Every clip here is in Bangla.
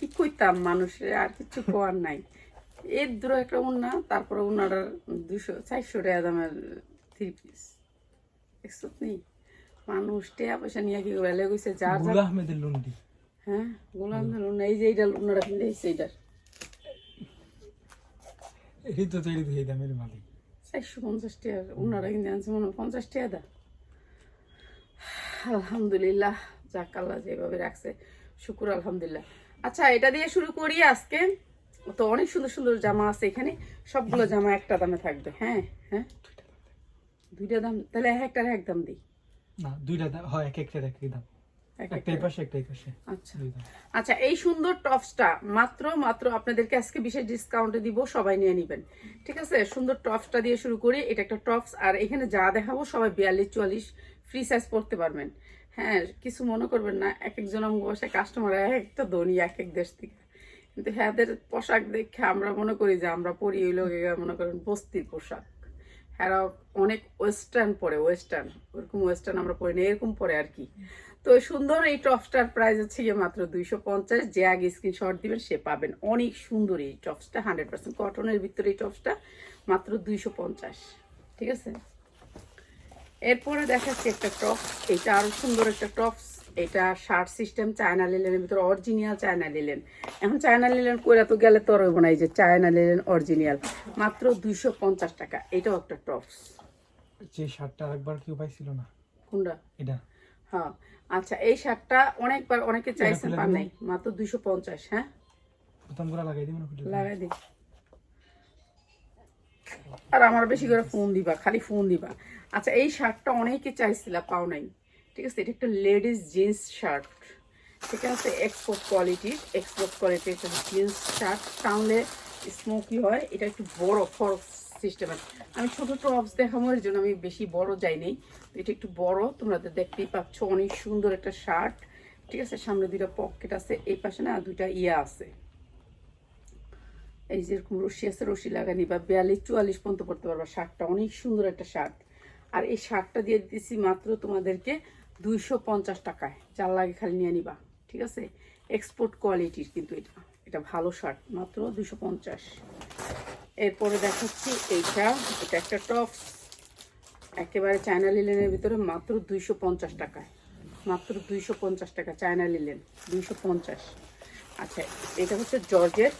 কি কইতাম মানুষের আর কিছু কোয়ার নাই। এর দূর একটা উন্না তারপরে উন্নার দুশো চারশো টাকা দামের থ্রি পিস দেখছ নি? মানুষ টেয়া পয়সা নিয়ে কি বেলে গেছে যার আহমেদের লুন্ডি। হ্যাঁ গোলাম উন্না এই যে এইটা উন্নারা কিনে এসছে এইটার এই তো তৈরি দিয়ে দামের মালিক। চারশো পঞ্চাশ টাকা উন্নারা কিনে আনছে মনে পঞ্চাশ টাকা দা। আলহামদুলিল্লাহ যাক আল্লাহ যেভাবে রাখছে। শুকুর আলহামদুলিল্লাহ। আচ্ছা এটা দিয়ে শুরু করি আজকে। তো অনেক সুন্দর সুন্দর জামা আছে এখানে। সবগুলো জামা একটা দামে থাকবে। হ্যাঁ হ্যাঁ। দুইটা দাম তাহলে এক একটার এক দাম দিই। না দুইটা দাম হয় এক একটার এক আচ্ছা। দাম। আচ্ছা এই সুন্দর টপসটা মাত্র মাত্র আপনাদেরকে আজকে বিশেষ ডিসকাউন্টে দিব সবাই নিয়ে নেবেন। ঠিক আছে? সুন্দর টপসটা দিয়ে শুরু করি। এটা একটা টপস আর এখানে যা দেখাবো সবাই বিয়াল্লিশ চুয়াল্লিশ ফ্রি সাইজ পড়তে পারবেন। হ্যাঁ কিছু মনে করবেন না, এক একজন আমার কাস্টমার এক একটা ধনী, এক এক দেশ থেকে। কিন্তু হ্যাঁদের পোশাক দেখে আমরা মনে করি যে আমরা পরি, ওই লোক মনে করেন বস্তির পোশাক। হ্যাঁ অনেক ওয়েস্টার্ন পরে ওয়েস্টার্ন ওরকম ওয়েস্টার্ন আমরা পরি না, এরকম পরে আর কি। তো সুন্দর এই টপসটার প্রাইস হচ্ছে গিয়ে মাত্র দুইশো পঞ্চাশ, যে আগে স্ক্রিনশট দিবেন সে পাবেন। অনেক সুন্দর এই টপসটা হান্ড্রেড পার্সেন্ট কটনের ভিতরে এই টপসটা মাত্র দুইশো পঞ্চাশ। ঠিক আছে? এরপরে দেখাচ্ছি একটা টপস এটা আরও সুন্দর একটা টপস। এটা শার্ট সিস্টেম চায়না লিলেনের ভিতরে অরিজিনাল চায়না লিলেন। এখন চায়না লিলেন কইরা তো গেলে তো রইব না এই যে চায়না লিলেন অরিজিনাল। মাত্র দুইশো পঞ্চাশ টাকা এটাও একটা টপস। যে শার্টটা আরেকবার কেউ পাইছিল না। কোনটা? এটা। হ্যাঁ। আচ্ছা এই শার্টটা অনেকবার অনেকে চাইছেন খুলে পান নাই মাত্র দুইশো পঞ্চাশ হ্যাঁ? লাগাই খুলে লাগাই দিই। আর আমার বেশি করে ফোন দিবা, খালি ফোন দিবা। আচ্ছা এই শার্টটা অনেকে চাইছিল পাও নাই। ঠিক আছে, এটা একটা লেডিস জিন্স শার্ট। ঠিক আছে এক্সপোর্ট কোয়ালিটির এক্সপোর্ট কোয়ালিটির একটা জিন্স শার্ট। টানলে স্মোকি হয়, এটা একটু বড় ফরক সিস্টেমের আমি ছোট টপস এর জন্য আমি বেশি বড় যাই নাই। এটা একটু বড়, তোমরা তো দেখতেই পাচ্ছ, অনেক সুন্দর একটা শার্ট। ঠিক আছে, সামনে দুইটা পকেট আছে, এই পাশে না দুইটা ইয়া আছে। এই যেরকম রশি আছে, রশি লাগানি বা বিয়াল্লিশ চুয়াল্লিশ পর্যন্ত পড়তে পারবা। শার্টটা অনেক সুন্দর একটা শার্ট। আর এই শার্টটা দিয়ে দিতেছি মাত্র তোমাদেরকে দুইশো পঞ্চাশ টাকায়। যার লাগে খালি নিয়ে নিবা, ঠিক আছে? এক্সপোর্ট কোয়ালিটির কিন্তু এটা। এটা ভালো শার্ট, মাত্র দুইশো পঞ্চাশ। এরপরে দেখাচ্ছি এইটা। এটা একটা টপস। একেবারে চায়না লিলেনের ভিতরে মাত্র দুইশো পঞ্চাশ টাকায়। মাত্র দুইশো পঞ্চাশ টাকা চায়না লিলেন, দুইশো পঞ্চাশ। আচ্ছা এটা হচ্ছে জর্জেট।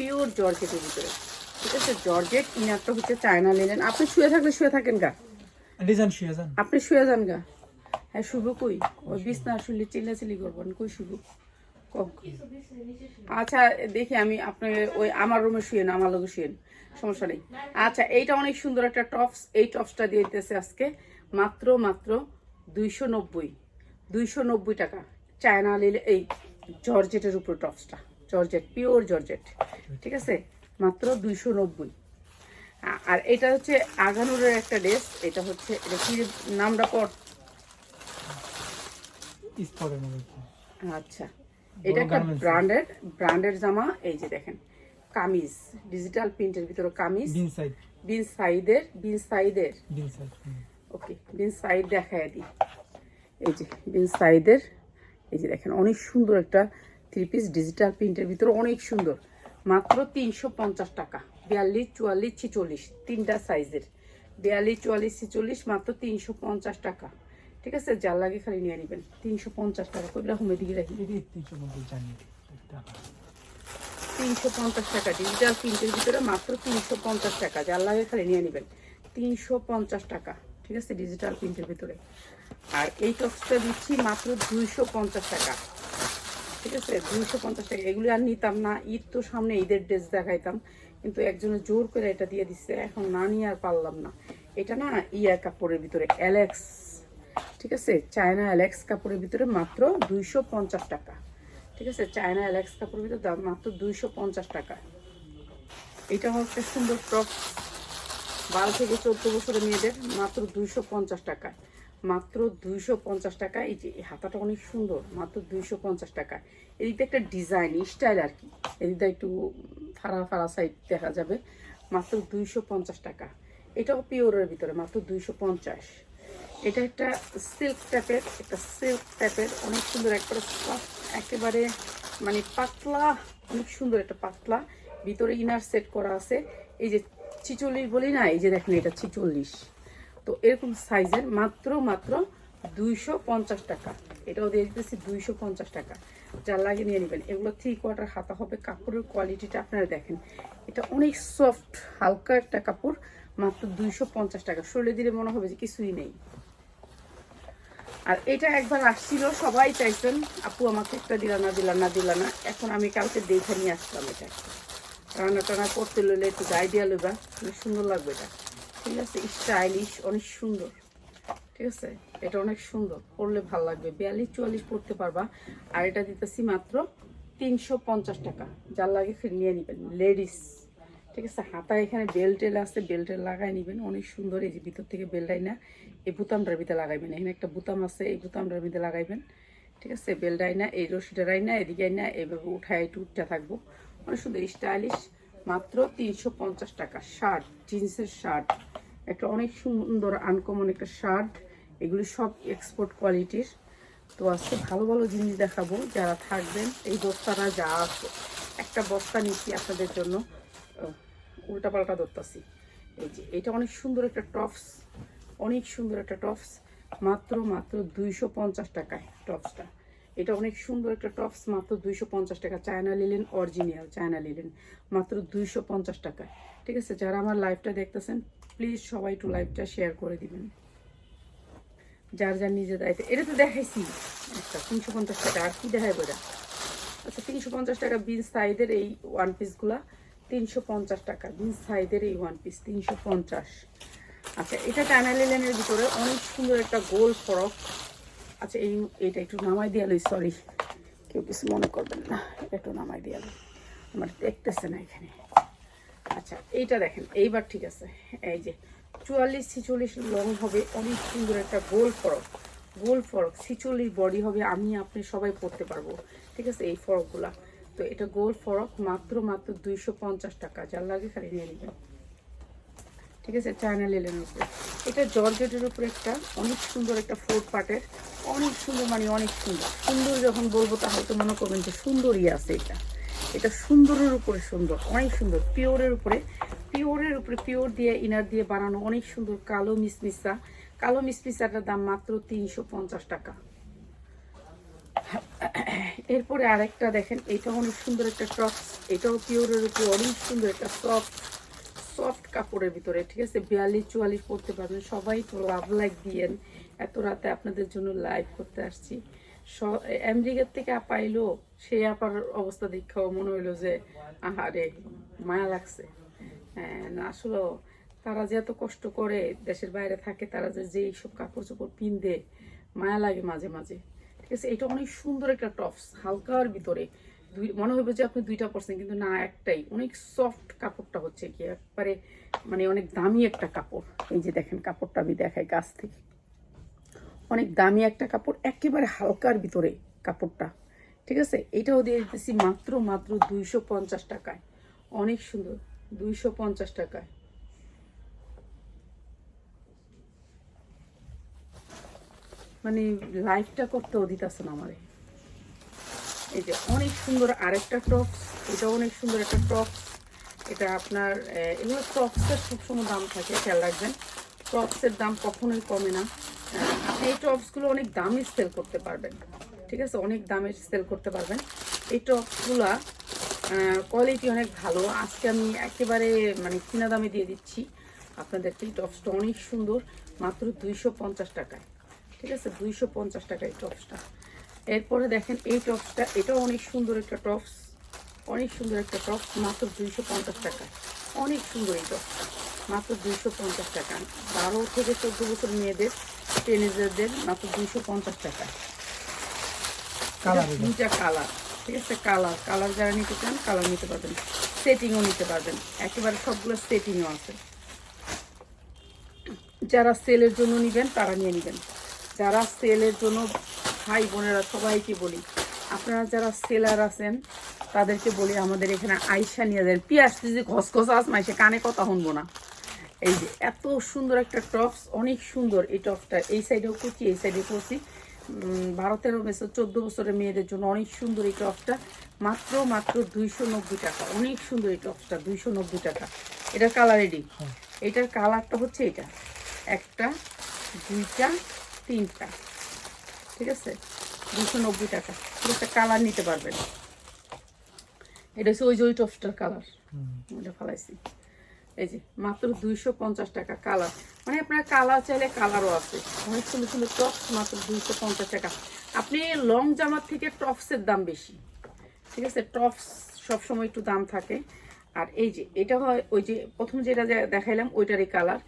পিওর জর্জেটের ভিতরে ঠিক আছে? জর্জেট ইনারটা হচ্ছে চায়না লিলেন আপনি শুয়ে থাকলে শুয়ে থাকেন গা। ডিজাইন শুয়ে যান। আপনি শুয়ে যান গা। হ্যাঁ শুভ কই? ওই বিছনা শুনলে চিল্লাচিল্লি করবেন কই শুভ? আচ্ছা দেখি আমি আপনাকে ওই আমার রুমে শুয়েন আমার লোকে শুয়েন সমস্যা নেই। আচ্ছা এইটা অনেক সুন্দর একটা টপস এই টপসটা দিয়ে দিতেছে আজকে মাত্র মাত্র দুইশো নব্বই। দুইশো নব্বই টাকা। চায়না লিলে এই জর্জেটের উপর টপসটা জর্জেট পিওর জর্জেট ঠিক আছে? মাত্র দুইশো নব্বই। আর এটা হচ্ছে আগানুরের একটা ড্রেস এটা হচ্ছে এটা কি নামটা পর? আচ্ছা এটা একটা। ব্র্যান্ডেড ব্র্যান্ডেড জামা এই যে দেখেন কামিজ ডিজিটাল প্রিন্টের ভিতরে কামিজ। বিন সাইড। বিন সাইদের বিন সাইদের বিন সাইড ওকে বিন সাইড দেখায় দিই। এই যে বিন সাইদের এই যে দেখেন অনেক সুন্দর একটা থ্রি পিস ডিজিটাল প্রিন্টের ভিতরে অনেক সুন্দর। মাত্র তিনশো পঞ্চাশ টাকা। বিয়াল্লিশ চুয়াল্লিশ ছিচল্লিশ তিনটা সাইজের। বিয়াল্লিশ চুয়াল্লিশ ছিচল্লিশ মাত্র তিনশো পঞ্চাশ টাকা। ঠিক আছে? যার লাগে খালি নিয়ে নেবেন। তিনশো পঞ্চাশ টাকা কবিরা হোমে দিকে রাখি। তিনশো পঞ্চাশ টাকা। ডিজিটাল প্রিন্টের ভিতরে মাত্র তিনশো পঞ্চাশ টাকা। যার লাগে খালি নিয়ে নেবেন। তিনশো পঞ্চাশ টাকা। ঠিক আছে? ডিজিটাল প্রিন্টের ভিতরে। আর এই টপসটা দিচ্ছি মাত্র দুইশো পঞ্চাশ টাকা। ঠিক আছে? দুইশো পঞ্চাশ টাকা। এগুলি আর নিতাম না। ঈদ তো সামনে ঈদের ড্রেস দেখাইতাম। কিন্তু একজনে জোর করে এটা দিয়ে দিচ্ছে এখন না নিয়ে আর পারলাম না। এটা না ইয়া কাপড়ের ভিতরে অ্যালেক্স, ঠিক আছে? চায়না অ্যালেক্স কাপড়ের ভিতরে মাত্র দুইশো পঞ্চাশ টাকা। ঠিক আছে? চায়না অ্যালেক্স কাপড়ের ভিতরে দাম মাত্র দুইশো পঞ্চাশ টাকা। এটা হচ্ছে সুন্দর টপ বারো থেকে চোদ্দ বছরের মেয়েদের মাত্র দুইশো পঞ্চাশ টাকা। মাত্র দুইশো পঞ্চাশ টাকা। এই যে হাতাটা অনেক সুন্দর, মাত্র দুইশো পঞ্চাশ টাকা। এদিকটা একটা ডিজাইন স্টাইল আর কি। এদিকটা একটু ফাড়া ফাড়া সাইড দেখা যাবে। মাত্র দুইশো পঞ্চাশ টাকা। এটাও পিওরের ভিতরে, মাত্র দুইশো পঞ্চাশ। এটা একটা সিল্ক টাইপের একটা সিল্ক টাইপের অনেক সুন্দর একবারে একেবারে মানে পাতলা, অনেক সুন্দর একটা পাতলা। ভিতরে ইনার সেট করা আছে। এই যে ছিচল্লিশ বলি না, এই যে দেখেন এটা ছিচল্লিশ। তো এরকম সাইজের মাত্র মাত্র দুইশো পঞ্চাশ টাকা। এটাও দিয়ে দিতেছি দুইশো পঞ্চাশ টাকা। যার লাগে নিয়ে নেবেন। এগুলো থ্রি কোয়ার্টার হাতা হবে। কাপড়ের কোয়ালিটিটা আপনারা দেখেন। এটা অনেক সফট হালকা একটা কাপড়, মাত্র দুইশো পঞ্চাশ টাকা। শরীরে দিলে মনে হবে যে কিছুই নেই। আর এটা একবার আসছিল, সবাই চাইছেন আপু, আমাকে একটা দিলা না দিলা না দিলা না। এখন আমি কালকে দেখে নিয়ে আসলাম এটা। রান্না টানা করতে লইলে একটু আইডিয়া লইবা। সুন্দর লাগবে এটা। ঠিক আছে স্টাইলিশ, অনেক সুন্দর। ঠিক আছে, এটা অনেক সুন্দর, পরলে ভালো লাগবে। বিয়াল্লিশ, চুয়াল্লিশ পড়তে পারবা। আর এটা দিতেছি মাত্র তিনশো পঞ্চাশ টাকা। যার লাগে নিয়ে নেবেন। লেডিস। ঠিক আছে, হাতায় এখানে বেল্টেল আছে, বেল্টেল লাগাই নেবেন। অনেক সুন্দর, এই যে ভিতর থেকে বেল্টাই না এই বুতামটার ভিতরে লাগাইবেন। এখানে একটা বুতাম আছে, এই বুতামটার ভিতরে লাগাইবেন। ঠিক আছে বেল্টাই না এই রশিটারাই না এদিকে না এইভাবে উঠায় একটু উঠতে থাকব। অনেক সুন্দর স্টাইলিশ মাত্র তিনশো পঞ্চাশ টাকা। শার্ট, জিন্সের শার্ট। একটা অনেক সুন্দর আনকমন একটা শার্ট এগুলি সব এক্সপোর্ট কোয়ালিটির তো আজকে ভালো ভালো জিনিস দেখাবো, যারা থাকবেন, এই বস্তাটা যা আছে। একটা বস্তা নিচ্ছি আপনাদের জন্য। উল্টা পাল্টা ধরতাছি। এই যে, এটা অনেক সুন্দর একটা টপস অনেক সুন্দর একটা টপস মাত্র মাত্র দুইশো পঞ্চাশ টাকায় টপসটা এটা অনেক সুন্দর একটা টপস মাত্র দুইশো পঞ্চাশ টাকা। China linen original China linen মাত্র দুইশো পঞ্চাশ টাকায়। ঠিক আছে, যারা আমার লাইভটা দেখতেছেন প্লিজ সবাই একটু লাইভটা শেয়ার করে দিবেন। যার যার নিজের দায়িত্ব। এটা তো দেখাইছি। একটা তিনশো পঞ্চাশ টাকা। আর কি দেখায় বোঝা আচ্ছা তিনশো পঞ্চাশ টাকা বিন সাইডের এই ওয়ান পিসগুলা তিনশো পঞ্চাশ টাকা বিন সাইডের এই ওয়ান পিস তিনশো পঞ্চাশ। আচ্ছা এটা টানা লেনের ভিতরে অনেক সুন্দর একটা গোল ফরক। আচ্ছা এই এটা একটু নামাই দিয়ে সরি কেউ কিছু মনে করবেন না। এটা একটু নামাই দিয়ে আমার দেখতেছে না এখানে। আচ্ছা এইটা দেখেন, এইবার ঠিক আছে। এই যে, চুয়াল্লিশ ছিচল্লিশ লং হবে, অনেক সুন্দর একটা গোল ফরক। গোল ফরক, ছিচল্লিশ বডি হবে, আমি আপনি সবাই পরতে পারব। ঠিক আছে, এই ফরকগুলা। তো এটা গোল ফরক, মাত্র মাত্র দুইশো পঞ্চাশ টাকা। যার লাগে খালি নিয়ে নেবেন। ঠিক আছে চায়না লেলেনের উপরে। এটা জর্জেটের উপরে একটা, অনেক সুন্দর একটা ফোর পার্টের অনেক সুন্দর মানে অনেক সুন্দর। সুন্দর যখন বলব তাহলে তো মনে করবেন যে সুন্দরই আছে এটা। এটা সুন্দরের উপরে সুন্দর, অনেক সুন্দর, পিওরের উপরে। পিওরের উপরে, পিওর দিয়ে ইনার দিয়ে বানানো অনেক সুন্দর কালো মিসমিসা। কালো মিসমিসাটার দাম মাত্র তিনশো পঞ্চাশ টাকা। এরপরে আরেকটা দেখেন এটা অনেক সুন্দর একটা টপস, এটাও পিওরের উপরে অনেক সুন্দর একটা সফট সফট কাপড়ের ভিতরে, ঠিক আছে? বিয়াল্লিশ চুয়াল্লিশ পড়তে পারবেন, সবাই তো লাভ লাইক দিয়েন। এত রাতে আপনাদের জন্য লাইভ করতে আসছি। আমেরিকার থেকে আপা এলো সেই আপার অবস্থা দেখাও মনে হইল যে, আহারে, মায়া লাগছে। হ্যাঁ আসলে তারা যে এত কষ্ট করে দেশের বাইরে থাকে, তারা যে যেই সব কাপড় চোপড় পিনদে, মায়া লাগে মাঝে মাঝে। ঠিক আছে, এটা অনেক সুন্দর একটা টপস, হালকার ভিতরে। দুই, মনে হবে যে আপনি দুইটা পরছেন, কিন্তু না, একটাই। অনেক সফট কাপড়টা হচ্ছে কি, একবারে মানে অনেক দামি একটা কাপড়। এই যে দেখেন, কাপড়টা আমি দেখাই গাছ থেকে। অনেক দামি একটা কাপড়, একেবারে হালকার ভিতরে কাপড়টা। ঠিক আছে? এটাও দিয়ে দিতেছি মাত্র মাত্র দুইশো পঞ্চাশ টাকায়। অনেক সুন্দর, দুইশো পঞ্চাশ টাকায়। মানে লাইফটা করতেও দিতেছে না আমারে। এই যে অনেক সুন্দর আরেকটা টপস এটা অনেক সুন্দর একটা টপস। এটা আপনার এগুলো টপসের সবসময় দাম থাকে, খেয়াল রাখবেন। টপসের দাম কখনোই কমে না। আপনি এই টপসগুলো অনেক দামে সেল করতে পারবেন। ঠিক আছে? অনেক দামে সেল করতে পারবেন। এই টপসগুলা কোয়ালিটি অনেক ভালো। আজকে আমি একেবারে মানে কিনা দামে দিয়ে দিচ্ছি। আপনাদেরকে এই টপসটা অনেক সুন্দর, মাত্র দুইশো পঞ্চাশ টাকায়। ঠিক আছে? দুইশো পঞ্চাশ টাকা এই টপসটা। এরপরে দেখেন, এই টপসটা, এটাও অনেক সুন্দর একটা টপস। অনেক সুন্দর একটা টপস, মাত্র দুইশো পঞ্চাশ টাকায়। অনেক সুন্দর এই টপসটা, মাত্র দুইশো পঞ্চাশ টাকা। বারো থেকে চোদ্দ বছর মেয়েদের টেনেজারদের মাত্র দুইশো পঞ্চাশ কালার দুইটা কালার ঠিক আছে? কালার কালার যারা নিতে চান কালার নিতে পারবেন। সেটিংও নিতে পারবেন। একেবারে সবগুলো সেটিংও আছে। যারা সেলের জন্য নেবেন তারা নিয়ে নেবেন। যারা সেলের জন্য ভাই বোনেরা সবাইকে বলি আপনারা যারা সেলার আছেন তাদেরকে বলি আমাদের এখানে আইসা নিয়ে যান। পিয়াস যদি ঘসঘস আস মাইসে কানে কথা শুনব না। এই যে এত সুন্দর একটা টপস অনেক সুন্দর এই টপসটা। এই সাইডেও করছি এই সাইডে করছি বারো তেরো বছর চোদ্দ বছরের মেয়েদের জন্য অনেক সুন্দর এই টপসটা। মাত্র মাত্র দুইশো নব্বই টাকা। অনেক সুন্দর এই টপসটা দুইশো নব্বই টাকা। এটা কালার রেডি এটার কালারটা হচ্ছে এটা। একটা দুইটা তিনটা। ঠিক আছে? দুশো নব্বই টাকা। ঠিক আছে কালার নিতে পারবেন। এটা হচ্ছে ওই যে ওই টপসটার কালার এটা ফালাইছি। এই যে, মাত্র দুইশো পঞ্চাশ টাকা কালার। মানে আপনার কালার চাইলে কালারও আছে। অনেক সুন্দর সুন্দর টপস মাত্র দুইশো পঞ্চাশ টাকা। আপনি লং জামার থেকে টপসের দাম বেশি। ঠিক আছে? টপস সবসময় একটু দাম থাকে। আর এই যে, এটা হয় ওই যে, প্রথম যেটা দেখাইলাম, ওইটারই কালার।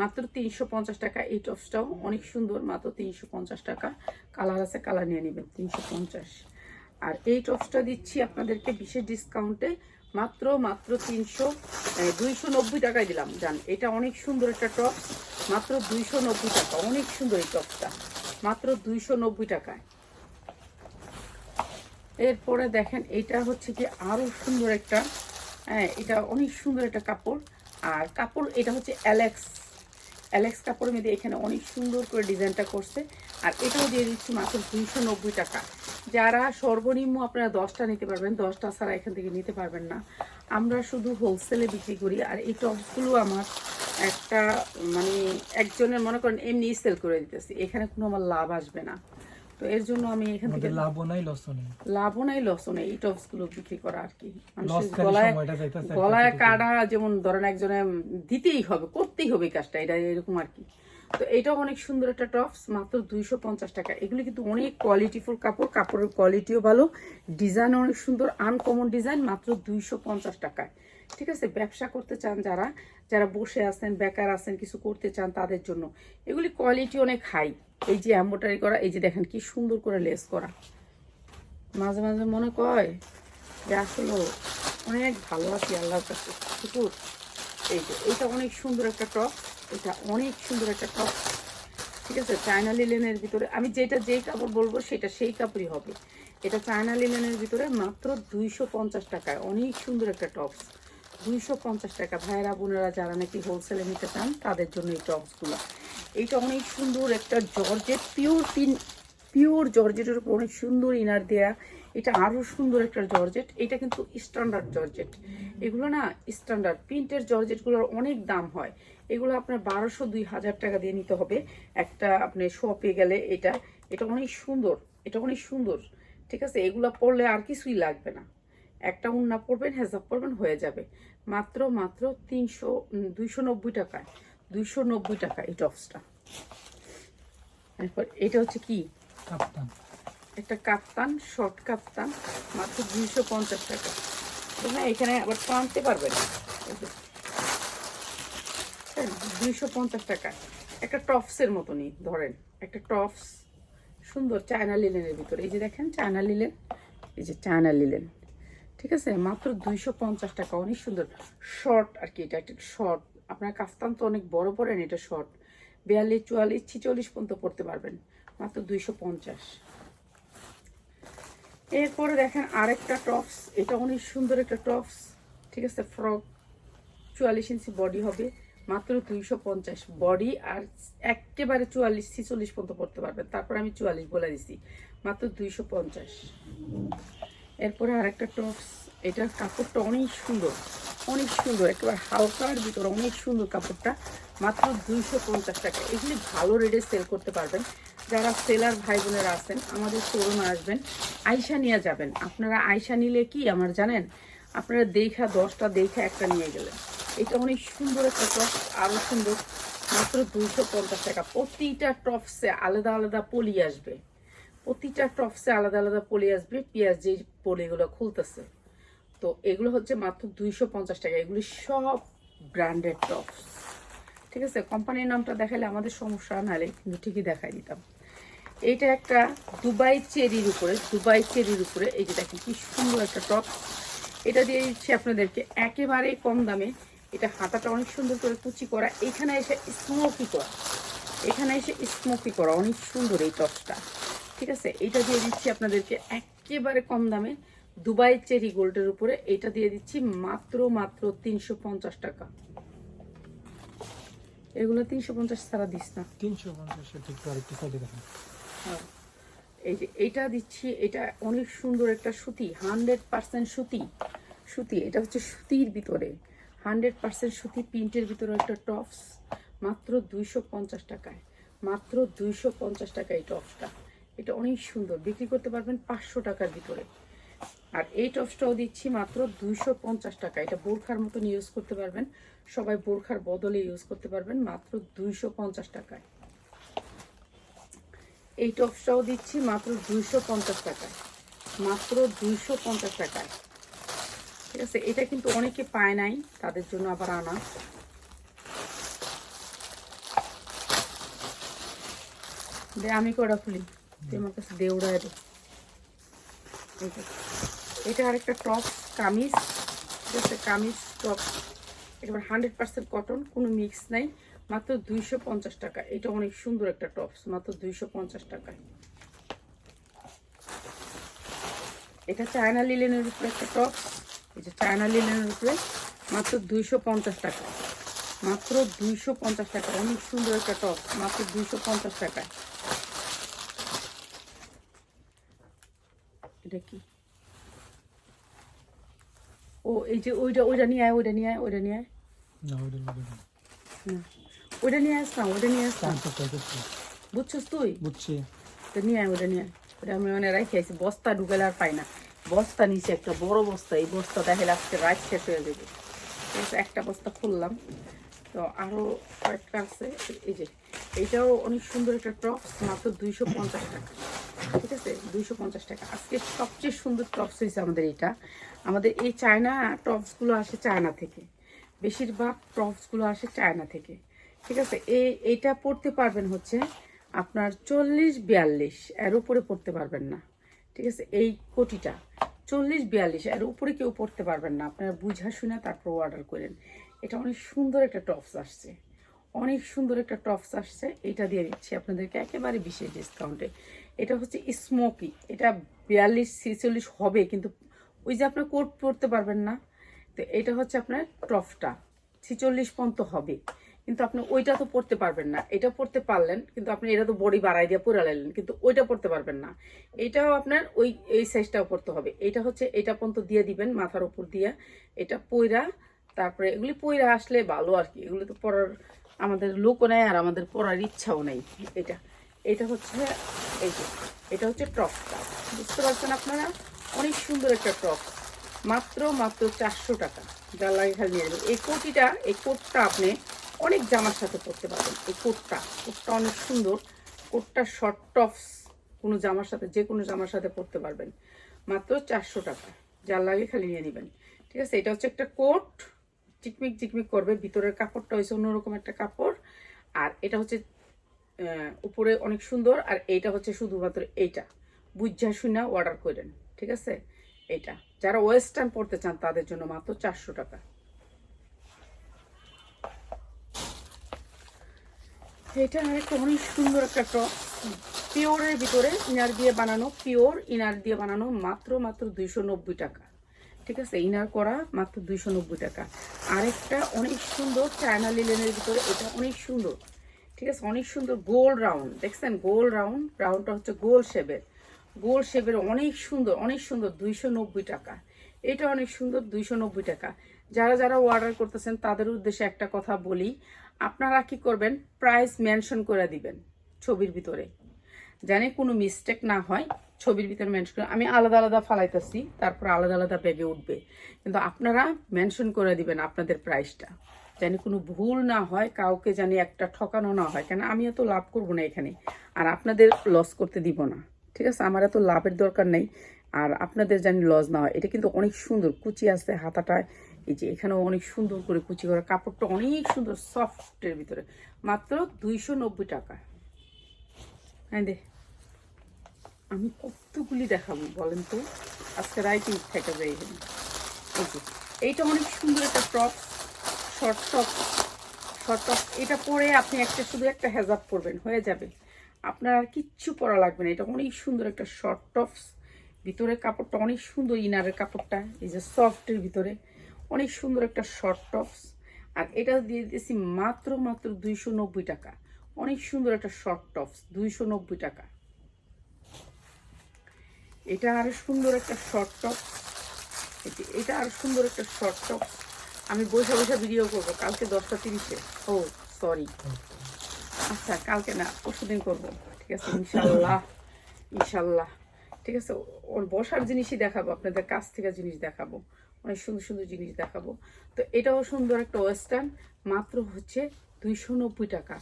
মাত্র তিনশো পঞ্চাশ টাকা এই টপসটাও অনেক সুন্দর, মাত্র তিনশো পঞ্চাশ টাকা। কালার আছে, কালার নিয়ে নেবেন, তিনশো পঞ্চাশ। আর এই টপসটা দিচ্ছি আপনাদেরকে বিশেষ ডিসকাউন্টে মাত্র মাত্র তিনশো দুইশো নব্বই টাকায় দিলাম, জান। এটা অনেক সুন্দর একটা টপ। মাত্র দুইশো নব্বই টাকা, অনেক সুন্দর এই টপটা। মাত্র দুইশো নব্বই টাকায়। এরপরে দেখেন, এটা হচ্ছে কি আরও সুন্দর একটা হ্যাঁ এটা অনেক সুন্দর একটা কাপড়। আর কাপড়, এটা হচ্ছে অ্যালেক্স অ্যালেক্স কাপড়ের মধ্যে এখানে অনেক সুন্দর করে ডিজাইনটা করছে। আর এটাও দিয়ে দিচ্ছি মাত্র দুইশো নব্বই টাকা। যারা সর্বনিম্ন আপনারা দশটা নিতে পারবেন দশটা ছাড়া এখান থেকে নিতে পারবেন না। আমরা শুধু হোলসেলে বিক্রি করি আর এই টপসগুলো আমার একটা মানে একজনের মনে করেন এমনি সেল করে দিতেছি এখানে কোনো আমার লাভ আসবে না। তো এর জন্য আমি এখান থেকে লাভও নাই লসও নেই। লাভও নাই লসও নেই এই টপসগুলো বিক্রি করা আর কি। লস গলায় গলায় কাটা যেমন ধরেন একজনে দিতেই হবে করতেই হবে কাজটা এটা এরকম আর কি। তো এটা অনেক সুন্দর একটা টপস, মাত্র দুইশো পঞ্চাশ টাকা। এগুলি কিন্তু অনেক কোয়ালিটিফুল কাপড়, কাপড়ের কোয়ালিটিও ভালো ডিজাইন অনেক সুন্দর আনকমন ডিজাইন মাত্র দুইশো পঞ্চাশ টাকায়। ঠিক আছে, ব্যবসা করতে চান যারা যারা বসে আছেন, বেকার আছেন, কিছু করতে চান তাদের জন্য, এগুলি কোয়ালিটি অনেক হাই এই যে এম্বোটারি করা, এই যে দেখেন কি সুন্দর করে লেস করা। মাঝে মাঝে মনে কয় যে আসলে অনেক ভালো আছি আল্লাহর কাছে এই যে এটা অনেক সুন্দর একটা টপ এটা অনেক সুন্দর একটা টপ ঠিক আছে? চায়না লিলেনের ভিতরে আমি যেটা যেই কাপড় বলব সেটা সেই কাপড়ই হবে। এটা চায়না লিলেনের ভিতরে মাত্র দুইশো পঞ্চাশ টাকায়। অনেক সুন্দর একটা টপস দুইশো পঞ্চাশ টাকা। ভাইয়েরা, বোনেরা যারা নাকি হোলসেলে নিতে চান, তাদের জন্য এই টপসগুলো এইটা অনেক সুন্দর একটা জর্জেট পিওর পিন পিওর জর্জেটের উপর অনেক সুন্দর ইনার দেয়া। এটা আরও সুন্দর একটা জর্জেট। এটা কিন্তু স্ট্যান্ডার্ড জর্জেট। এগুলো না স্ট্যান্ডার্ড প্রিন্টের জর্জেটগুলোর অনেক দাম হয়। এগুলো আপনার বারোশো, দুই হাজার টাকা দিয়ে নিতে হবে। একটা আপনি শপে গেলে এটা এটা অনেক সুন্দর। এটা অনেক সুন্দর। ঠিক আছে? এগুলো পরলে আর কিছুই লাগবে না। একটা উন্না পরবেন, হেজাব পরবেন, হয়ে যাবে। মাত্র মাত্র তিনশো দুইশো নব্বই টাকায়। দুইশো নব্বই টাকা এই টপসটা। এরপর এটা হচ্ছে কি? কাপ্তান। একটা কাপ্তান, শর্ট কাপ্তান, মাত্র দুইশো পঞ্চাশ টাকা। তো হ্যাঁ এখানে আবার টানতে পারবে পারবেন দুইশো পঞ্চাশ টাকা। একটা টপসের মতনই, ধরেন। একটা টপস, সুন্দর চায়না লিলেনের ভিতরে। এই যে দেখেন, চায়না লিলেন এই যে চায়না লিলেন ঠিক আছে? মাত্র দুইশো পঞ্চাশ টাকা। অনেক সুন্দর। শর্ট আর কি, এটা একটা শর্ট। আপনার কাফতান তো অনেক বড় পড়েন, এটা শর্ট। বিয়াল্লিশ, চুয়াল্লিশ, ছিচল্লিশ পর্যন্ত পড়তে পারবেন। মাত্র দুইশো পঞ্চাশ। এরপরে দেখেন আরেকটা টপস। এটা অনেক সুন্দর একটা টপস। ঠিক আছে, ফ্রক। চুয়াল্লিশ ইঞ্চি বডি হবে। মাত্র দুইশো পঞ্চাশ বডি। আর একেবারে চুয়াল্লিশ, ছিচল্লিশ পর্যন্ত পড়তে পারবেন। তারপর আমি চুয়াল্লিশ বলে দিছি। মাত্র দুইশো পঞ্চাশ। এরপরে আরেকটা টপস। এটার কাপড়টা অনেক সুন্দর। অনেক সুন্দর। একেবারে হালকার ভিতরে অনেক সুন্দর কাপড়টা। মাত্র দুইশো পঞ্চাশ টাকা। এগুলি ভালো রেটে সেল করতে পারবেন। যারা সেলার ভাই বোনেরা আছেন, আমাদের শোরুমে আসবেন আয়সা নিয়ে যাবেন। আপনারা আয়সা নিলে কি আমার জানেন? আপনারা দেখা, দশটা দেখা, একটা নিয়ে গেলেন। এটা অনেক সুন্দর একটা টপ আরও সুন্দর, মাত্র দুইশো পঞ্চাশ টাকা। প্রতিটা টপসে আলাদা আলাদা পলি আসবে। প্রতিটা টপসে আলাদা আলাদা পলি আসবে, পেঁয়াজ যে পলিগুলো খুলতেছে। তো এগুলো হচ্ছে মাত্র দুইশো পঞ্চাশ টাকা। এগুলি সব ব্র্যান্ডেড টপস। ঠিক আছে? কোম্পানির নামটা দেখালে আমাদের সমস্যা নাহলে কিন্তু ঠিকই দেখাই দিতাম। এইটা একটা দুবাই চেরির উপরে, দুবাই চেরির উপরে, এই যে দেখেন কি সুন্দর একটা টপ এটা দিয়ে দিচ্ছি আপনাদেরকে একেবারে কম দামে। এটা হাতাটা অনেক সুন্দর করে কুচি করা। এখানে এসে স্মোকি করা। এখানে এসে স্মোকি করা। অনেক সুন্দর এই টপসটা। ঠিক আছে? এটা দিয়ে দিচ্ছি আপনাদেরকে একেবারে কম দামে দুবাই চেরি গোল্ডের উপরে। এটা দিয়ে দিচ্ছি মাত্র মাত্র তিনশো পঞ্চাশ টাকা। এগুলো তিনশো পঞ্চাশ ছাড়া দিস না। তিনশো পঞ্চাশের হ্যাঁ। এই যে এটা দিচ্ছি, এটা অনেক সুন্দর একটা সুতি, হান্ড্রেড পার্সেন্ট সুতি সুতি, এটা হচ্ছে সুতির ভিতরে। হান্ড্রেড পার্সেন্ট সুতি প্রিন্টের ভিতরে একটা টপস, মাত্র দুইশো পঞ্চাশ টাকায়, মাত্র দুইশো পঞ্চাশ টাকা এই টপসটা। এটা অনেক সুন্দর, বিক্রি করতে পারবেন পাঁচশো টাকার ভিতরে। আর এই টপসটাও দিচ্ছি মাত্র দুইশো পঞ্চাশ টাকা এটা বোরখার মতন ইউজ করতে পারবেন, সবাই বোরখার বদলে ইউজ করতে পারবেন, মাত্র দুইশো পঞ্চাশ টাকায়। এই টপসটাও দিচ্ছি মাত্র দুইশো পঞ্চাশ টাকায়। মাত্র দুইশো পঞ্চাশ টাকায়। ঠিক আছে, এটা কিন্তু অনেকে পায় নাই, তাদের জন্য আবার আনা। দে, আমি কটা খুলি? তুই আমার কাছে দেউড়ায় দে। এটা আরেকটা টপ, কামিজ। ঠিক আছে, কামিজ, টপ। একেবারে হান্ড্রেড পার্সেন্ট কটন কোনো মিক্স নাই। মাত্র দুইশো পঞ্চাশ টাকা। এটা অনেক সুন্দর একটা টপস মাত্র দুইশো পঞ্চাশ টাকায়। এটা চায়না লিলেনের উপরে একটা টপ এই যে চায়না লিলেনের উপরে মাত্র দুইশো পঞ্চাশ টাকা। মাত্র দুইশো পঞ্চাশ টাকা অনেক সুন্দর একটা টপ মাত্র দুইশো পঞ্চাশ টাকায়। এটা কি? ও এই যে ওইটা ওইটা নিয়ে আয় ওইটা নিয়ে আয় ওইটা নিয়ে আয়। না ওইটার মধ্যে না না। ওইটা নিয়ে আস না ওইটা নিয়ে আস না বুঝছিস তুই? বুঝছি। তো নিয়ে আয় ওটা নিয়ে ওটা আমি মানে রাখি আছি বস্তা ঢুকালে আর পাই না। বস্তা নিচে একটা বড় বস্তা এই বস্তা দেখে আজকে রাত শেষ হয়ে যাবে। একটা বস্তা খুললাম। তো আরও কয়েকটা আছে এই যে এইটাও অনেক সুন্দর একটা টপস মাত্র দুইশো পঞ্চাশ টাকা। ঠিক আছে দুইশো পঞ্চাশ টাকা। আজকে সবচেয়ে সুন্দর টপস হয়েছে আমাদের এটা আমাদের এই চায়না টপসগুলো আসে চায়না থেকে। বেশিরভাগ টপসগুলো আসে চায়না থেকে। ঠিক আছে? এই, এইটা পড়তে পারবেন হচ্ছে আপনার চল্লিশ বিয়াল্লিশ, এর উপরে পড়তে পারবেন না। ঠিক আছে? এই কোটিটা, চল্লিশ বিয়াল্লিশ, এর উপরে কেউ পড়তে পারবেন না। আপনারা বুঝা শুনে তারপর অর্ডার করেন। এটা অনেক সুন্দর একটা টপস আসছে। অনেক সুন্দর একটা টপস আসছে। এটা দিয়ে দিচ্ছি আপনাদেরকে একেবারে বিশেষ ডিসকাউন্টে এটা হচ্ছে স্মোকি এটা বিয়াল্লিশ, ছিচল্লিশ হবে, কিন্তু ওই যে আপনার কোট পরতে পারবেন না। তো এটা হচ্ছে আপনার টপটা ছিচল্লিশ পর্যন্ত হবে। কিন্তু আপনি ওইটা তো পড়তে পারবেন না। এটা পড়তে পারলেন, কিন্তু আপনি এটা তো বডি বাড়াই দিয়ে পরে লাইলেন কিন্তু ওইটা পড়তে পারবেন না। এটাও আপনার ওই, এই সাইজটাও পড়তে হবে। এটা হচ্ছে, এটা পর্যন্ত দিয়ে দিবেন মাথার উপর দিয়ে। এটা পইরা, তারপরে এগুলি পইরা আসলে ভালো আর কি। এগুলি তো পড়ার আমাদের লোকও নেই আর আমাদের পড়ার ইচ্ছাও নেই। এটা এটা হচ্ছে, এই যে, এটা হচ্ছে টপটা বুঝতে পারছেন আপনারা? অনেক সুন্দর একটা টপ। মাত্র মাত্র চারশো টাকা। যা লাগে খালি নিয়ে নেবেন। এই কোটিটা, এই কোটটা আপনি অনেক জামার সাথে পরতে পারবেন। এই কোটটা কোটটা অনেক সুন্দর। কোটটা শর্ট টপস কোনো জামার সাথে, যে কোনো জামার সাথে পরতে পারবেন। মাত্র চারশো টাকা। যা লাগে খালি নিয়ে নেবেন। ঠিক আছে? এটা হচ্ছে একটা কোট। চিকমিক চিকমিক করবে। ভিতরের কাপড়টা হয়েছে অন্যরকম একটা কাপড়। আর এটা হচ্ছে উপরে অনেক সুন্দর। আর এইটা হচ্ছে শুধুমাত্র এইটা। বুঝা শুনা অর্ডার করেন ঠিক আছে? এইটা। যারা ওয়েস্টার্ন পড়তে চান তাদের জন্য মাত্র চারশো টাকা। এটা আরেকটা অনেক সুন্দর একটা টপ পিওরের ভিতরে ইনার দিয়ে বানানো, পিওর ইনার দিয়ে বানানো মাত্র মাত্র দুইশো নব্বই টাকা। ঠিক আছে? ইনার করা মাত্র দুইশো নব্বই টাকা। আরেকটা অনেক সুন্দর চায়না লিলেনের ভিতরে এটা অনেক সুন্দর। ঠিক আছে? অনেক সুন্দর গোল রাউন্ড। দেখছেন? গোল রাউন্ড। রাউন্ডটা হচ্ছে গোল শেপের। গোল শেপের অনেক সুন্দর অনেক সুন্দর দুইশো নব্বই টাকা। এটা অনেক সুন্দর, দুইশো নব্বই টাকা। যারা যারা অর্ডার করতেছেন, তাদের উদ্দেশ্যে একটা কথা বলি। আপনারা কি করবেন? প্রাইস মেনশন করে দিবেন ছবির ভিতরে। জানে কোনো মিস্টেক না হয়, ছবির ভিতরে মেনশন করে আমি আলাদা আলাদা ফালাইতেছি, তারপর আলাদা আলাদা ব্যাগে উঠবে। কিন্তু আপনারা মেনশন করে দিবেন আপনাদের প্রাইসটা জানি কোনো ভুল না হয়, কাউকে জানি একটা ঠকানো না হয়। কেন আমি এত লাভ করব না এখানে। আর আপনাদের লস করতে দিব না। ঠিক আছে? আমার এত লাভের দরকার নেই। আর আপনাদের জানি লস না হয়। এটা কিন্তু অনেক সুন্দর, কুচি আছে হাতাটায়। এই যে এখানেও অনেক সুন্দর করে কুচি করা কাপড়টা অনেক সুন্দর সফটের ভিতরে। মাত্র দুইশো নব্বই টাকা। হ্যাঁ দে, আমি কতগুলি দেখাবো বলেন তো? আজকে রাইটিং থেকে যায় এখানে। এইটা অনেক সুন্দর একটা top short top short top এটা পরে আপনি একটা শুধু একটা হেজাব পরবেন, হয়ে যাবে। আপনার আর কিচ্ছু পরা লাগবে না। এটা অনেক সুন্দর একটা শর্ট টপস ভিতরে কাপড়টা অনেক সুন্দর ইনারের কাপড়টা, এই যে সফটের ভিতরে। অনেক সুন্দর একটা শর্ট টপস আর এটা দিয়ে দিয়েছি মাত্র মাত্র দুইশো নব্বই টাকা। অনেক সুন্দর একটা শর্ট টপস দুইশো নব্বই টাকা। এটা আরও সুন্দর একটা শর্ট টপ এটা আরও সুন্দর একটা শর্ট টপ আমি বসে বসে ভিডিও করব। কালকে দশটা তিরিশে। ও সরি আচ্ছা কালকে না, পরশু দিন করব। ঠিক আছে ইনশাল্লাহ ইনশাল্লাহ ঠিক আছে, ওর বসার জিনিসই দেখাবো, আপনাদের কাছ থেকে জিনিস দেখাবো। অনেক সুন্দর সুন্দর জিনিস দেখাবো। তো এটাও সুন্দর একটা ওয়েস্টার্ন মাত্র হচ্ছে দুইশো নব্বই টাকা।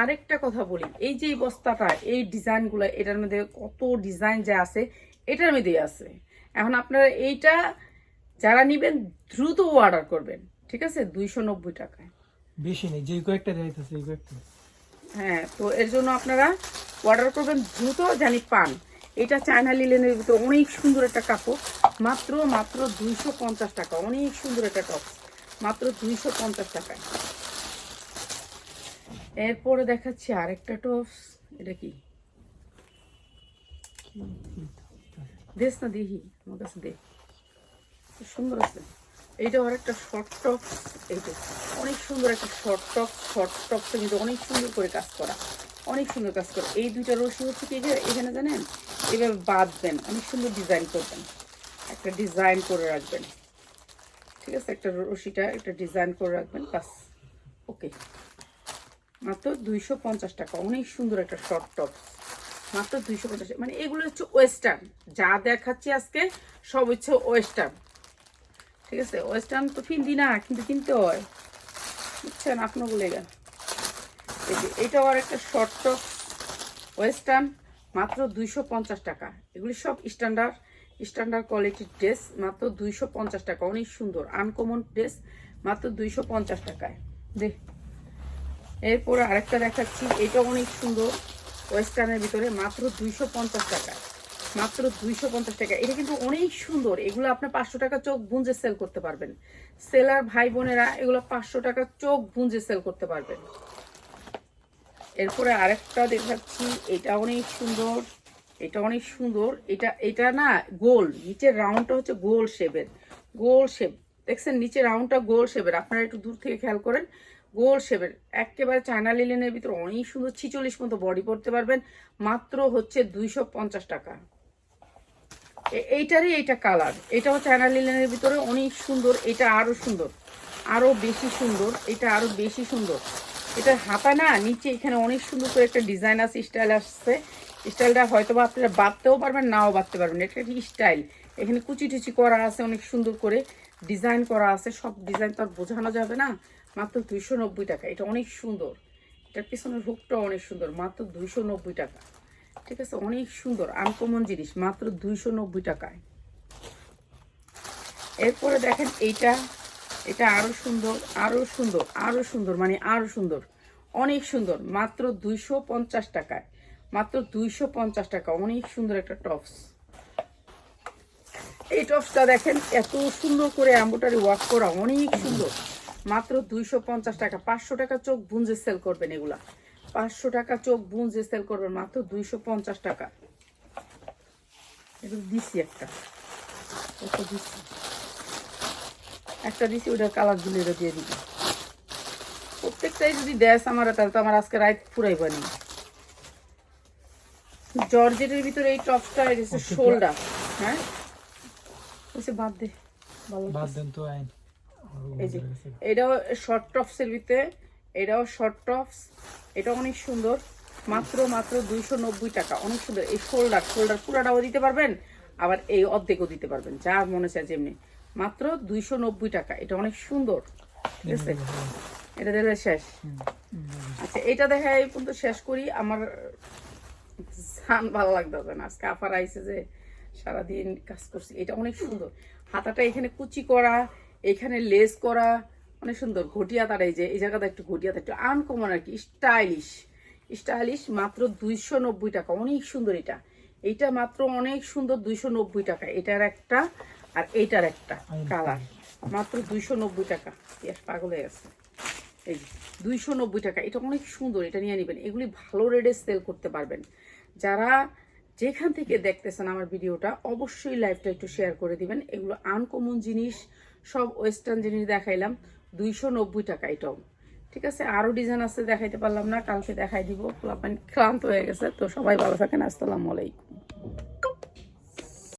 আরেকটা কথা বলি এই যে এই বস্তাটা এই ডিজাইনগুলো এটার মধ্যে কত ডিজাইন যা আছে এটার মধ্যেই আছে। এখন আপনারা এইটা যারা নিবেন দ্রুত অর্ডার করবেন ঠিক আছে? দুইশো নব্বই টাকায়। বেশি নেই যে কয়েকটা দেখাইতেছে এই কয়েকটা। হ্যাঁ তো এর জন্য আপনারা অর্ডার করবেন দ্রুত জানি পান। এটা চায়না লিলেনের ভিতরে অনেক সুন্দর একটা কাপড়। মাত্র মাত্র দুইশো পঞ্চাশ টাকা। অনেক সুন্দর একটা টপ মাত্র দুইশো পঞ্চাশ টাকায়। এরপরে দেখাচ্ছি আরেকটা টপস এটা কি? দেশ না দেখি আমার কাছে দেখ সুন্দর আছে। এইটা আর একটা শর্ট টপ এইটা অনেক সুন্দর একটা শর্ট টপ শর্ট টপসে কিন্তু অনেক সুন্দর করে কাজ করা। অনেক সুন্দর কাজ করে। এই দুইটা রশি হচ্ছে কি এখানে জানেন? এভাবে বাঁধবেন অনেক সুন্দর ডিজাইন করবেন। একটা ডিজাইন করে রাখবেন। ঠিক আছে? একটা রশিটা একটা ডিজাইন করে রাখবেন, বাস। ওকে মাত্র দুইশো পঞ্চাশ টাকা। অনেক সুন্দর একটা শর্ট টপ মাত্র দুইশো পঞ্চাশ মানে এগুলো হচ্ছে ওয়েস্টার্ন যা দেখাচ্ছি আজকে, সব হচ্ছে ওয়েস্টার্ন ঠিক আছে? ওয়েস্টার্ন তো কিনতি না, কিন্তু কিনতে হয়। বুঝছেন? আপনি বলে গেল। যে, এটাও আর একটা শর্ট ওয়েস্টার্ন মাত্র দুইশো পঞ্চাশ টাকা। এগুলি সব স্ট্যান্ডার্ড স্ট্যান্ডার্ড কোয়ালিটির ড্রেস মাত্র দুইশো পঞ্চাশ টাকা। অনেক সুন্দর আনকমন ড্রেস মাত্র দুইশো পঞ্চাশ টাকায়। দেখ, এরপরে আরেকটা দেখাচ্ছি এটা অনেক সুন্দর ওয়েস্টার্নের ভিতরে মাত্র দুইশো পঞ্চাশ টাকা মাত্র দুইশো পঞ্চাশ টাকা। এটা কিন্তু অনেক সুন্দর, এগুলো আপনি পাঁচশো টাকা চোখ বুঞ্জে সেল করতে পারবেন। সেলার ভাই বোনেরা এগুলো পাঁচশো টাকা চোখ বুঞ্জে সেল করতে পারবেন। এরপরে আরেকটা দেখাচ্ছি এটা অনেক সুন্দর এটা অনেক সুন্দর, এটা এটা না গোল, নিচের রাউন্ডটা হচ্ছে গোল শেপের, গোল শেপ, দেখছেন নিচে রাউন্ডটা গোল শেপের, আপনারা একটু দূর থেকে খেয়াল করেন, গোল শেপের, একেবারে চায়না লিলেনের ভিতরে অনেক সুন্দর ছিচল্লিশ মতো বডি পড়তে পারবেন, মাত্র হচ্ছে দুইশো পঞ্চাশ টাকা। এইটারই এইটা কালার, এটাও চায়না লিলেনের ভিতরে অনেক সুন্দর, এটা আরও সুন্দর আরও বেশি সুন্দর, এটা আরও বেশি সুন্দর। এটা হাতা না, নিচে এখানে অনেক সুন্দর করে একটা ডিজাইন আছে স্টাইল আসছে। স্টাইলটা হয়তো বা আপনারা বাঁধতেও পারবেন, নাও বাঁধতে পারবেন এটা একটা স্টাইল। এখানে কুচি টুচি করা আছে, অনেক সুন্দর করে ডিজাইন করা আছে। সব ডিজাইন তো আর বোঝানো যাবে না। মাত্র দুইশো নব্বই টাকা। এটা অনেক সুন্দর। এটার পিছনের হুকটাও অনেক সুন্দর। মাত্র দুইশো নব্বই টাকা। ঠিক আছে? অনেক সুন্দর, আনকমন জিনিস। মাত্র দুইশো নব্বই টাকায়। এরপরে দেখেন এইটা এটা আরও সুন্দর আরও সুন্দর আরও সুন্দর মানে আরও সুন্দর। অনেক সুন্দর, মাত্র দুইশো পঞ্চাশ টাকায়। মাত্র দুইশো পঞ্চাশ টাকা, অনেক সুন্দর একটা টপস। এই টপসটা দেখেন, এত সুন্দর করে অ্যাম্বোটারি ওয়ার্ক করা, অনেক সুন্দর। মাত্র দুইশো পঞ্চাশ টাকা, পাঁচশো টাকা চোখ বুঞ্জে সেল করবেন এগুলা। পাঁচশো টাকা চোখ বুঞ্জে সেল করবেন, মাত্র দুইশো পঞ্চাশ টাকা। এগুলো দিছি একটা। দিছি? একটা দিছি ওটা কালারগুলো এটা দিয়ে দিবি। প্রত্যেকটাই যদি দেশ আমার তাহলে তো আমার আজকে রাইত ফুরাই পানি জর্জেটের ভিতরে এই টপসটা এসেছে শোল্ডার হ্যাঁ? বাদ দে বাদ দেন তো আইন। এই যে এটাও শর্ট টপসের ভিতরে এটাও শর্ট টপস এটা অনেক সুন্দর। মাত্র মাত্র দুইশো নব্বই টাকা অনেক সুন্দর। এই শোল্ডার শোল্ডার পুরাটাও দিতে পারবেন আবার এই অর্ধেকও দিতে পারবেন যা মনে চায় যেমনি। মাত্র দুইশো নব্বই টাকা। এটা অনেক সুন্দর। এটা দিলে শেষ। আচ্ছা এটা দেখা এই পর্যন্ত শেষ করি। আমার জান ভালো লাগতেছে না। আজকে আপার আইসে যে সারাদিন কাজ করছি। এটা অনেক সুন্দর। হাতাটা এখানে কুচি করা, এখানে লেস করা, অনেক সুন্দর। ঘটিয়া তার এই যে, এই জায়গাটা একটু ঘটিয়াতা, একটু আনকমন আর কি। স্টাইলিশ স্টাইলিশ মাত্র দুইশো নব্বই টাকা। অনেক সুন্দর এটা। এইটা মাত্র অনেক সুন্দর দুইশো নব্বই টাকা। এটার একটা আর এইটার একটা কালার। মাত্র দুইশো নব্বই টাকা। ইয়াস পাগল হয়ে গেছে। এই দুইশো নব্বই টাকা। এটা অনেক সুন্দর এটা নিয়ে নেবেন। এগুলি ভালো রেটে সেল করতে পারবেন। যারা যেখান থেকে দেখতেছেন আমার ভিডিওটা অবশ্যই লাইভটা একটু শেয়ার করে দিবেন। এগুলো আনকমন জিনিস সব ওয়েস্টার্ন জিনিস দেখাইলাম। দুইশো নব্বই টাকা এটাও। ঠিক আছে? আরও ডিজাইন আছে দেখাইতে পারলাম না। কালকে দেখাই দিব। ক্লান্ত হয়ে গেছে। তো সবাই ভালো থাকেন। আসসালামু আলাইকুম।